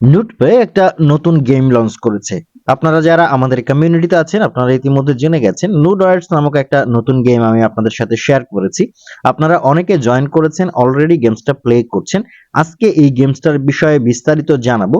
নুটপে একটা নতুন game launch করেছে। আপনারা যারা আমাদের কমিউনিটিতে আছেন, আপনারা ইতিমধ্যে জেনে গেছেন নুডয়ার্স নামক একটা নতুন গেম আমি আপনাদের সাথে শেয়ার করেছি। আপনারা অনেকে জয়েন করেছেন অলরেডি গেমসটা প্লে করছেন। আজকে এই গেমসটার বিষয়ে বিস্তারিত জানাব।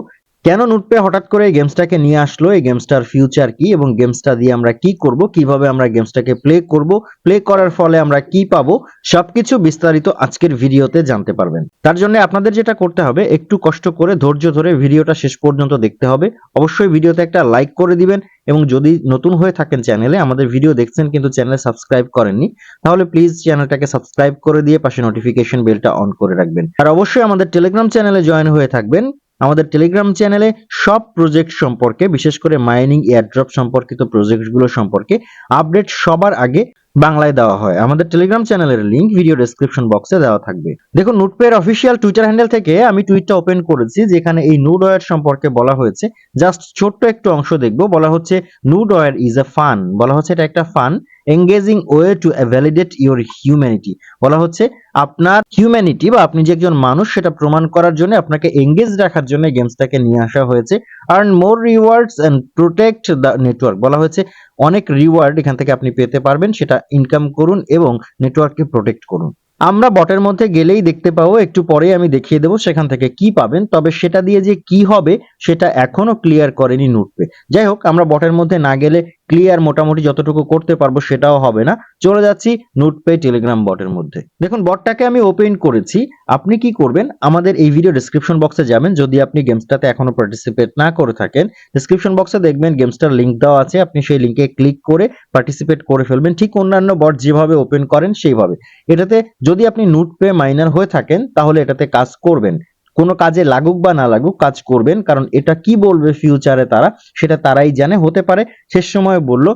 কেন নুটপে হঠাৎ করে এই গেমসটাকে নিয়ে আসলো? এই গেমসটার ফিউচার কি এবং গেমসটা দিয়ে আমরা কি করব? কীভাবে আমরা গেমসটাকে প্লে করব? প্লে করার ফলে আমরা কি পাবো? সবকিছু বিস্তারিত আজকের ভিডিওতে জানতে পারবেন। তার জন্য আপনাদের যেটা করতে হবে, একটু কষ্ট করে ধৈর্য ধরে ভিডিওটা শেষ পর্যন্ত দেখতে হবে। অবশ্যই ভিডিওতে একটা লাইক করে দিবেন এবং যদি নতুন হয়ে থাকেন চ্যানেলে আমাদের ভিডিও দেখছেন কিন্তু চ্যানেলে সাবস্ক্রাইব করেননি, তাহলে প্লিজ চ্যানেলটাকে সাবস্ক্রাইব করে দিয়ে পাশে নোটিফিকেশন বেলটা অন করে রাখবেন। আর অবশ্যই আমাদের টেলিগ্রাম চ্যানেলে জয়েন হয়ে থাকবেন। আমাদের টেলিগ্রাম চ্যানেলে সব প্রজেক্ট সম্পর্কে, বিশেষ করে মাইনিং এয়ারড্রপ সম্পর্কিত প্রজেক্টগুলো সম্পর্কে আপডেট সবার আগে বাংলায় দেওয়া হয়। আমাদের টেলিগ্রাম চ্যানেলের লিংক ভিডিও ডেসক্রিপশন বক্সে দেওয়া থাকবে। দেখুন নুটপের অফিসিয়াল টুইটার হ্যান্ডেল থেকে আমি টুইটটা ওপেন করেছি, যেখানে এই নুড ওয়ার সম্পর্কে বলা হয়েছে। জাস্ট ছোট্ট একটু অংশ দেখব। বলা হচ্ছে node war is a fun বলা হচ্ছে, এটা একটা fun engaging way to validate your humanity বলা হচ্ছে, আপনার হিউম্যানিটি বা আপনি যে একজন মানুষ, সেটা প্রমাণ করার জন্য আপনাকে এঙ্গেজ রাখার জন্য গেমসটাকে নিয়ে আসা হয়েছে। Earn more rewards and protect the network বলা হয়েছে, অনেক রিওয়ার্ড এখান থেকে আপনি পেতে পারবেন, সেটা ইনকাম করুন এবং নেটওয়ার্ককে প্রোটেক্ট করুন। আমরা বটের মধ্যে গেলেই দেখতে পাবো, একটু পরেই আমি দেখিয়ে দেবো সেখান থেকে কি পাবেন, তবে সেটা দিয়ে যে কি হবে, সেটা এখনও ক্লিয়ার করেনি নুটপে। যাই হোক, আমরা বটের মধ্যে না গেলে ক্লিয়ার মোটামুটি যতটুকু করতে পারব সেটাও হবে না। চলে যাচ্ছি নোটপে টেলিগ্রাম বটের মধ্যে। দেখুন বটটাকে আমি ওপেন করেছি। আপনি কি করবেন? আমাদের এই ভিডিও ডেসক্রিপশন বক্সে যাবেন। যদি আপনি গেমসটাতে এখনও পার্টিসিপেট না করে থাকেন ডেসক্রিপশন বক্সে দেখবেন গেমসটার লিঙ্ক দেওয়া আছে। আপনি সেই লিংকে ক্লিক করে পার্টিসিপেট করে ফেলবেন। ঠিক অন্যান্য বট যেভাবে ওপেন করেন সেইভাবে। এটাতে যদি আপনি নোটপে মাইনার হয়ে থাকেন, তাহলে এটাতে কাজ করবেন। কোনো কাজে লাগুক বা না লাগুক কাজ করবেন, কারণ এটা কি বলবে ফিউচারে তারা, সেটা তারাই জানে, হতে পারে। শেষ সময় বলল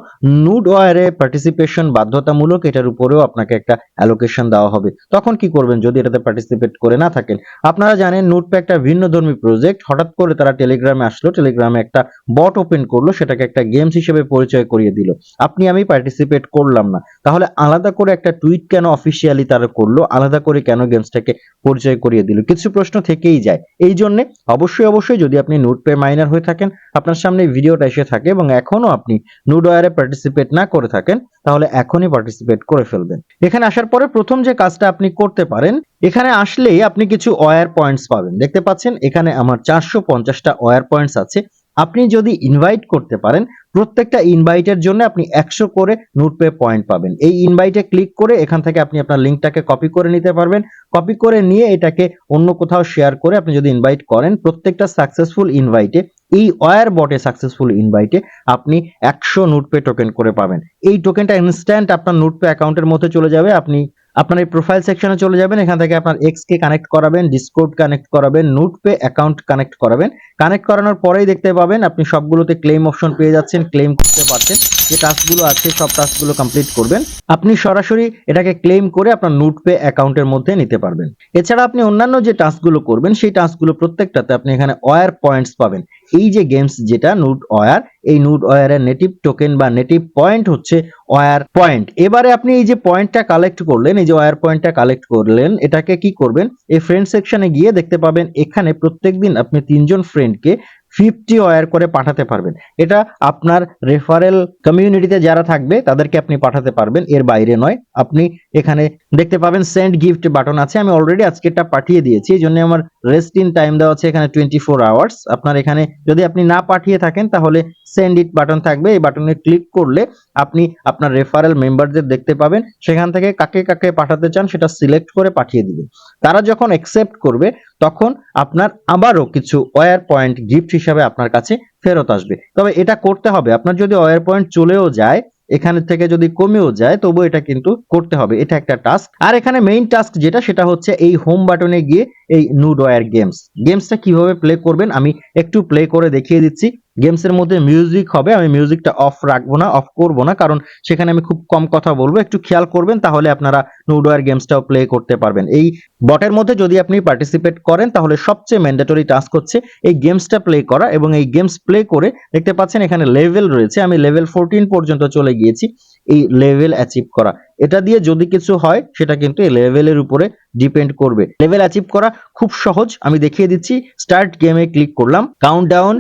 নুড ওয়ারে পার্টিসিপেশন বাধ্যতামূলক, এটার উপরেও আপনাকে একটা অ্যালোকেশন দেওয়া হবে। তখন কি করবেন যদি এটাতে পার্টিসিপেট করে না থাকেন? আপনারা জানেন নোটপে একটা ভিন্ন ধর্মী প্রজেক্ট হঠাৎ করে তারা টেলিগ্রামে আসলো টেলিগ্রামে একটা বট ওপেন করল, সেটাকে একটা গেমস হিসেবে পরিচয় করিয়ে দিল। আপনি, আমি পার্টিসিপেট করলাম না। তাহলে আলাদা করে একটা টুইট কেন অফিসিয়ালি তারা করল? আলাদা করে কেন গেমসটাকে পরিচয় করিয়ে দিল? কিছু প্রশ্ন থেকেই যায়। এই জন্য অবশ্যই অবশ্যই যদি আপনি নোট পে মাইনার হয়ে থাকেন, আপনার সামনে ভিডিওটা এসে থাকে এবং এখনও আপনি নুডওয়ারে পার্টিসিপেট না করে থাকেন, তাহলে এখনই পার্টিসিপেট করে ফেলবেন। এখানে আসার পরে প্রথম যে কাজটা আপনি করতে পারেন, এখানে আসলেই আপনি কিছু ওয়ার পয়েন্টস পাবেন। দেখতে পাচ্ছেন, এখানে আমার চারশো পঞ্চাশটা ওয়ার পয়েন্টস আছে। আপনি যদি ইনভাইট করতে পারেন, প্রত্যেকটা ইনভাইটের জন্য আপনি একশো করে নোটপে পয়েন্ট পাবেন। এই ইনভাইটে ক্লিক করে এখান থেকে আপনি আপনার লিঙ্কটাকে কপি করে নিতে পারবেন। কপি করে নিয়ে এটাকে অন্য কোথাও শেয়ার করে আপনি যদি ইনভাইট করেন, প্রত্যেকটা সাকসেসফুল ইনভাইটে এই ওয়ার বটে সাকসেসফুল ইনভাইটে আপনি একশো নোটপে টোকেন করে পাবেন। এই টোকেনটা ইনস্ট্যান্ট আপনার নোটপে অ্যাকাউন্টের মধ্যে চলে যাবে। আপনি আপনার এই প্রোফাইল সেকশনে চলে যাবেন, এখান থেকে আপনার এক্স কে কানেক্ট করাবেন ডিসকোড কানেক্ট করাবেন নোটপে অ্যাকাউন্ট কানেক্ট করাবেন। কানেক্ট করানোর পরেই দেখতে পাবেন আপনি সবগুলোতে ক্লেম অপশন পেয়ে যাচ্ছেন ক্লেম করতে পারছেন। যে টাস্কগুলো আছে, সব টাস্কগুলো কমপ্লিট করবেন। আপনি সরাসরি এটাকে ক্লেম করে আপনার নোট নোটপে অ্যাকাউন্টের মধ্যে নিতে পারবেন। এছাড়া আপনি অন্যান্য যে টাস্কগুলো করবেন, সেই টাস্কগুলো প্রত্যেকটাতে আপনি এখানে ওয়ার পয়েন্টস পাবেন। এই যে গেমস যেটা নুট ওয়ার এই নুট ওয়ারের নেটিভ টোকেন বা নেটিভ পয়েন্ট হচ্ছে ওয়ার পয়েন্ট এবারে আপনি এই যে পয়েন্টটা কালেক্ট করলেন, এই যে ওয়ার পয়েন্টটা কালেক্ট করলেন, এটাকে কি করবেন? এই ফ্রেন্ড সেকশনে গিয়ে দেখতে পাবেন, এখানে প্রত্যেকদিন আপনি তিনজন ফ্রেন্ডকে ফিফটি ওয়ার করে পাঠাতে পারবেন। এটা আপনার রেফারেল কমিউনিটিতে যারা থাকবে, তাদেরকে আপনি পাঠাতে পারবেন, এর বাইরে নয়। আপনি এখানে দেখতে পাবেন সেন্ড গিফট বাটন আছে। আমি অলরেডি আজকেরটা পাঠিয়ে দিয়েছি, এই জন্য আমার রেস্ট ইন টাইম দেওয়া আছে এখানে টোয়েন্টি ফোর আওয়ার্স আপনার এখানে যদি আপনি না পাঠিয়ে থাকেন, তাহলে সেন্ড ইট বাটন থাকবে। এই বাটনে ক্লিক করলে আপনি আপনার রেফারেল মেম্বারদের দেখতে পাবেন। সেখান থেকে কাকে কাকে পাঠাতে চান, সেটা সিলেক্ট করে পাঠিয়ে দিবেন। তারা যখন অ্যাকসেপ্ট করবে, তখন আপনার আবারও কিছু ওয়ার পয়েন্ট গিফট হিসাবে আপনার কাছে ফেরত আসবে। তবে এটা করতে হবে। আপনার যদি ওয়ার পয়েন্ট চলেও যায় এখানে থেকে যদি কমেও যায়, তবু এটা কিন্তু করতে হবে। এটা একটা টাস্ক আর এখানে মেইন টাস্ক যেটা, সেটা হচ্ছে এই হোম বাটনে গিয়ে এই নুড ওয়ার গেমস গেমসটা কীভাবে প্লে করবেন, আমি একটু প্লে করে দেখিয়ে দিচ্ছি। গেমস এর মধ্যে মিউজিক হবে, আমি মিউজিকটা অফ রাখব না অফ করব না, কারণ সেখানে আমি খুব কম কথা বলব। একটু খেয়াল করবেন, তাহলে আপনারা নুডওয়ার গেমসটাও প্লে করতে পারবেন। এই বটের মধ্যে যদি আপনি পার্টিসিপেট করেন, তাহলে সবচেয়ে ম্যান্ডেটরি টাস্ক হচ্ছে এই গেমসটা প্লে করা এবং এই গেমস প্লে করে দেখতে পাচ্ছেন এখানে লেভেল রয়েছে। আমি লেভেল ফোরটিন পর্যন্ত চলে গিয়েছি এই লেভেল অ্যাচিভ করা। এটা দিয়ে যদি কিছু হয়, সেটা কিন্তু এই লেভেলের উপরে ডিপেন্ড করবে। লেভেল অ্যাচিভ করা খুব সহজ। আমি দেখিয়ে দিচ্ছি। স্টার্ট গেমে ক্লিক করলাম। কাউন্টডাউন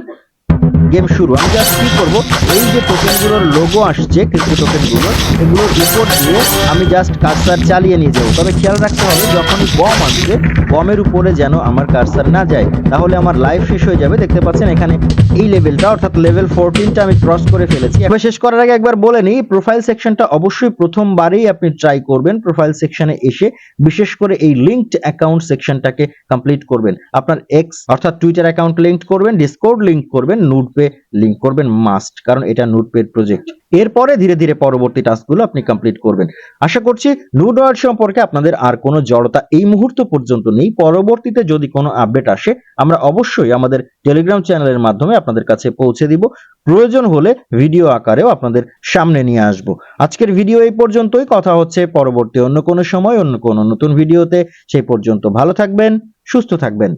গেম শুরু। আমি জাস্ট কি করব? এই যে টোকেনগুলোর লোগো আসছে ক্রিপ্টো টোকেনগুলো এগুলোর উপর দিয়ে আমি জাস্ট কারসার চালিয়ে নিয়ে যাব। তবে খেয়াল রাখতে হবে, যখনই বম আসবে বমের উপরে যেন আমার কারসার না যায়, তাহলে আমার লাইফ শেষ হয়ে যাবে। দেখতে পাচ্ছেন এখানে এই লেভেলটা অর্থাৎ লেভেল ফোরটিনটা আমি ক্রস করে ফেলেছি। এবার শেষ করার আগে একবার বলে নিই প্রোফাইল সেকশনটা অবশ্যই প্রথমবারেই আপনি ট্রাই করবেন। প্রোফাইল সেকশনে এসে বিশেষ করে এই লিঙ্কড অ্যাকাউন্ট সেকশনটাকে কমপ্লিট করবেন। আপনার এক্স অর্থাৎ টুইটার অ্যাকাউন্ট লিঙ্ক করবেন ডিসকোড লিঙ্ক করবেন নোটপে লিঙ্ক করবেন মাস্ট কারণ এটা নোটপের প্রজেক্ট এরপরে ধীরে ধীরে পরবর্তী টাস্কগুলো আপনি কমপ্লিট করবেন। আশা করছি নুডওয়ার্ড সম্পর্কে আপনাদের আর কোনো জড়তা এই মুহূর্ত পর্যন্ত নেই। পরবর্তীতে যদি কোনো আপডেট আসে, আমরা অবশ্যই আমাদের টেলিগ্রাম চ্যানেলের মাধ্যমে আপনাদের কাছে পৌঁছে দিব। প্রয়োজন হলে ভিডিও আকারেও আপনাদের সামনে নিয়ে আসব। আজকের ভিডিও এই পর্যন্তই। কথা হচ্ছে পরবর্তী অন্য কোনো সময়, অন্য কোনো নতুন ভিডিওতে সেই পর্যন্ত ভালো থাকবেন, সুস্থ থাকবেন।